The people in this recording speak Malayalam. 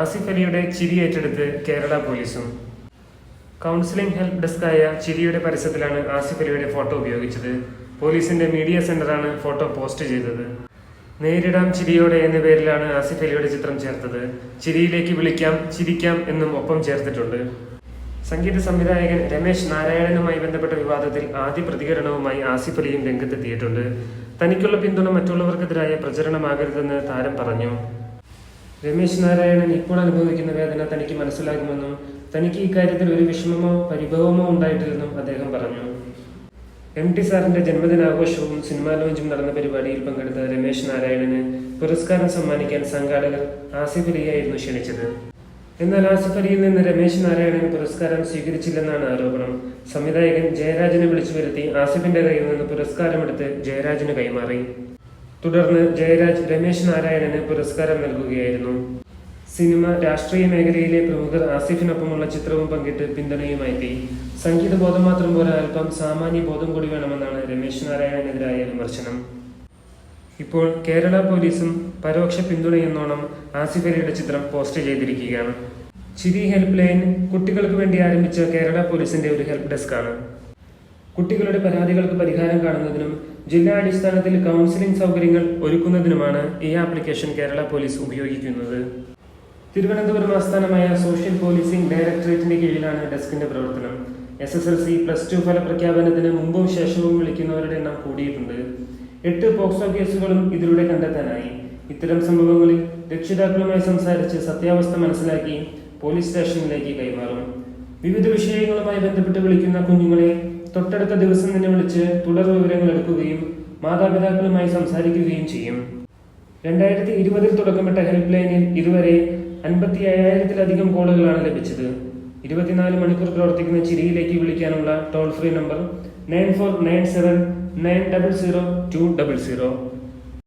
ആസിഫ് അലിയുടെ ചിരി ഏറ്റെടുത്ത് കേരള പോലീസും. കൗൺസിലിംഗ് ഹെൽപ്പ് ഡെസ്കായ ചിരിയുടെ പരസ്യത്തിലാണ് ആസിഫ് അലിയുടെ ഫോട്ടോ ഉപയോഗിച്ചത്. പോലീസിന്റെ മീഡിയ സെന്ററാണ് ഫോട്ടോ പോസ്റ്റ് ചെയ്തത്. നേരിടാം ചിരിയോടെ എന്ന പേരിലാണ് ആസിഫ് അലിയുടെ ചിത്രം ചേർത്തത്. ചിരിയിലേക്ക് വിളിക്കാം ചിരിക്കാം എന്നും ഒപ്പം ചേർത്തിട്ടുണ്ട്. സംഗീത സംവിധായകൻ രമേശ് നാരായണനുമായി ബന്ധപ്പെട്ട വിവാദത്തിൽ ആദ്യ പ്രതികരണവുമായി ആസിഫ് അലിയും രംഗത്തെത്തിയിട്ടുണ്ട്. തനിക്കുള്ള പിന്തുണ മറ്റുള്ളവർക്കെതിരായ പ്രചരണമാകരുതെന്ന് താരം പറഞ്ഞു. രമേശ് നാരായണൻ ഇപ്പോൾ അനുഭവിക്കുന്ന വേദന തനിക്ക് മനസ്സിലാകുമെന്നും തനിക്ക് ഇക്കാര്യത്തിൽ ഒരു വിഷമമോ പരിഭവമോ ഉണ്ടായിട്ടില്ലെന്നും അദ്ദേഹം പറഞ്ഞു. എം ടി സാറിന്റെ ജന്മദിനാഘോഷവും സിനിമാ ലോഞ്ചും നടന്ന പരിപാടിയിൽ പങ്കെടുത്ത രമേശ് നാരായണന് പുരസ്കാരം സമ്മാനിക്കാൻ സംഘാടകർ ആസിഫ് അലിയായിരുന്നു ക്ഷണിച്ചത്. എന്നാൽ ആസിഫ് അലിയിൽ നിന്ന് രമേശ് നാരായണൻ പുരസ്കാരം സ്വീകരിച്ചില്ലെന്നാണ് ആരോപണം. സംവിധായകൻ ജയരാജനെ വിളിച്ചു വരുത്തി ആസിഫിന്റെ കയ്യിൽ നിന്ന് പുരസ്കാരമെടുത്ത് ജയരാജന് കൈമാറി. തുടർന്ന് ജയരാജ് രമേശ് നാരായണന് പുരസ്കാരം നൽകുകയായിരുന്നു. സിനിമ രാഷ്ട്രീയ മേഖലയിലെ പ്രമുഖർ ആസിഫിനൊപ്പമുള്ള ചിത്രവും പങ്കിട്ട് പിന്തുണയുമായി സംഗീത ബോധം മാത്രം പോരാ അല്പം സാമാന്യ ബോധം കൂടി വേണമെന്നാണ് രമേശ് നാരായണനെതിരായ വിമർശനം. ഇപ്പോൾ കേരള പോലീസും പരോക്ഷ പിന്തുണയെന്നോണം ആസിഫ് അലിയുടെ ചിത്രം പോസ്റ്റ് ചെയ്തിരിക്കുകയാണ്. ചിരി ഹെൽപ്പ് ലൈൻ കുട്ടികൾക്ക് വേണ്ടി ആരംഭിച്ച കേരള പോലീസിന്റെ ഒരു ഹെൽപ്പ് ഡെസ്ക് ആണ്. കുട്ടികളുടെ പരാതികൾക്ക് പരിഹാരം കാണുന്നതിനും ജില്ലാ അടിസ്ഥാനത്തിൽ കൗൺസിലിംഗ് സൗകര്യങ്ങൾ ഒരുക്കുന്നതിനുമാണ് ഈ ആപ്ലിക്കേഷൻ കേരള പോലീസ് ഉപയോഗിക്കുന്നത്. തിരുവനന്തപുരം ആസ്ഥാനമായ സോഷ്യൽ പോലീസിംഗ് ഡയറക്ടറേറ്റിന്റെ കീഴിലാണ് ഡെസ്കിന്റെ പ്രവർത്തനം. S S L C plus two ഫലപ്രഖ്യാപനത്തിന് മുമ്പും ശേഷവും വിളിക്കുന്നവരുടെ എണ്ണം കൂടിയിട്ടുണ്ട്. എട്ട് പോക്സോ കേസുകളും ഇതിലൂടെ കണ്ടെത്താനായി. ഇത്തരം സംഭവങ്ങളിൽ രക്ഷിതാക്കളുമായി സംസാരിച്ച് സത്യാവസ്ഥ മനസ്സിലാക്കി പോലീസ് സ്റ്റേഷനിലേക്ക് കൈമാറും. വിവിധ വിഷയങ്ങളുമായി ബന്ധപ്പെട്ട് വിളിക്കുന്ന കുഞ്ഞുങ്ങളെ തൊട്ടടുത്ത ദിവസം തന്നെ വിളിച്ച് തുടർ വിവരങ്ങൾ എടുക്കുകയും മാതാപിതാക്കളുമായി സംസാരിക്കുകയും ചെയ്യും. രണ്ടായിരത്തി ഇരുപതിൽ തുടക്കമിട്ട ഹെൽപ്പ് ലൈനിൽ ഇതുവരെ അൻപത്തി അയ്യായിരത്തിലധികം കോളുകളാണ് ലഭിച്ചത്. ഇരുപത്തിനാല് മണിക്കൂർ പ്രവർത്തിക്കുന്ന ചിരിയിലേക്ക് വിളിക്കാനുള്ള toll free number nine four nine seven nine double zero two double zero.